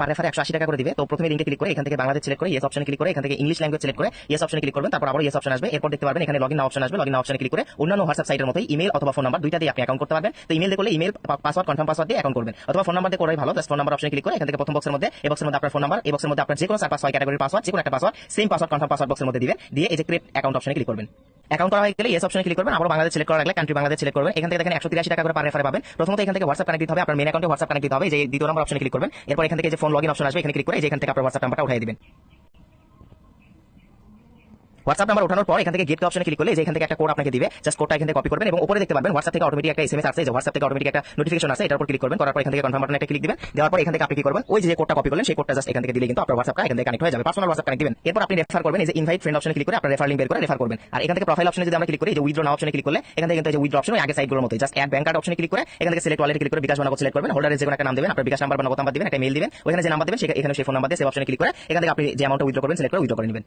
পার রেফারে একশো আশি টাকা করে দিবে। তো প্রথমে লিঙ্কে ক্লিক করে এখান থেকে বাংলাদেশ সিলেক্ট করে ইয়েস অপশনে ক্লিক করে এখান থেকে ইংলিশ ল্যাঙ্গুয়েজ সিলেক্ট করে ইয়েস অপশনে ক্লিক করবেন, তারপর আবার ইয়েস অপশন আসবে। এরপর দেখতে পারবেন এখানে লগইন অপশন আসবে। লগইন অপশনে ক্লিক করে অন্যান্য হোয়াটসঅ্যাপ সাইটের মতোই ইমেল অথবা ফোন নাম্বার দুইটা দিয়ে আপনি অ্যাকাউন্ট করতে পারবেন। তো ইমেল দিয়ে করলে ইমেল পাসওয়ার্ড কনফার্ম পাসওয়ার্ড দিয়ে অ্যাকাউন্ট করবেন। অথবা ফোন নাম্বার দিয়ে করাই ভালো। জাস্ট ফোন নাম্বার অপশনে ক্লিক করে এখান থেকে প্রথম বক্সের মধ্যে, এই বক্সের মধ্যে আপনার ফোন নাম্বার এই বক্সের মধ্যে আপনার যে কোনো চার ছয় ক্যাটাগরির পাসওয়ার্ড যে কোনো একটা password same password confirm password বক্সের মধ্যে দিবেন। দিয়ে এই যে ক্রিয়েট অ্যাকাউন্ট অপশনে ক্লিক করবেন। অ্যাকাউন্ট করা হয়ে গেলে এস অপশনে ক্লিক করবেন আবার বাংলাদেশ সিলেক্ট করা লাগলে কান্ট্রি বাংলাদেশ সিলেক্ট করবেন। এখান থেকে দেখেন একশো তিরাশি টাকা করে পার পাবেন। প্রথমত এখান থেকে হোয়াটসঅ্যাপ কানেক্ট দিতে হবে, আপনার মেন অ্যাকাউন্টে হোয়াটসঅ্যাপ কানেক্ট দিতে হবে যে দ্বিতীয় নম্বর অপশনে ক্লিক করবেন। এরপর এখান থেকে যে ফোন লগইন অপশন আসবে, এখানে ক্লিক করে যে এখান থেকে আপনার হোয়াটসঅ্যাপ নাম্বারটা দিবেন। হোয়াটসঅ্যাপ নাম্বার ওঠানোর পর এখান থেকে গেট অপশনে ক্লিক করলে যে এখান থেকে একটা কোড আপনাকে দিবে জাস্ট কোডটা এখান থেকে কপি করবেন এবং উপরে দেখতে পারবেন হোয়াটসঅ্যাপ থেকে অটোমেটিক একটা এসএমএস আসছে যে হোয়াটসঅ্যাপ থেকে অটোমেটিক একটা নোটিফিকেশন আছে এটার উপর ক্লিক করবেন করার পর এখান থেকে কনফার্ম বাটনে একটা ক্লিক দিবেন দেওয়ার পর এখান থেকে আপনি কি করবেন ওই যে কোডটা কপি করলেন সেই কোডটা জাস্ট এখান থেকে দিলে কিন্তু আপনার হোয়াটসঅ্যাপটা এখান থেকে কানেক্ট হয়ে যাবে পার্সোনাল হোয়াটসঅ্যাপ কানেক্ট দিবেন এরপর আপনি রেফার করবেন এই যে ইনভাইট ফ্রেন্ড অপশনে ক্লিক করে আপনার রেফার লিঙ্ক বের করে রেফার করবেন আর এখান থেকে প্রোফাইল অপশনে যদি আমরা ক্লিক করি যে উইথড্র নাও অপশনে ক্লিক করলে এখান থেকে কিন্তু যে উইথড্র অপশন আগে সাইডগুলোর মতো জাস্ট অ্যাড ব্যাংক কার্ড অপশনে ক্লিক করে এখান থেকে সিলেক্ট ওয়ালেটে ক্লিক করে বিকাশ বানাবো সিলেক্ট করবেন হোল্ডারে যে কোনো একটা নাম দিবেন আপনার বিকাশ নাম্বার বা নাম্বার দিবেন একটা মেল দিবেন ওখানে যে নাম্বার দিবেন সেখানে সেই ফোন নাম্বার দিয়ে সেভ অপশনে ক্লিক করে এখান থেকে আপনি যে অ্যামাউন্টটা উইথড্র করবেন সিলেক্ট করে উইথড্র করে নেবেন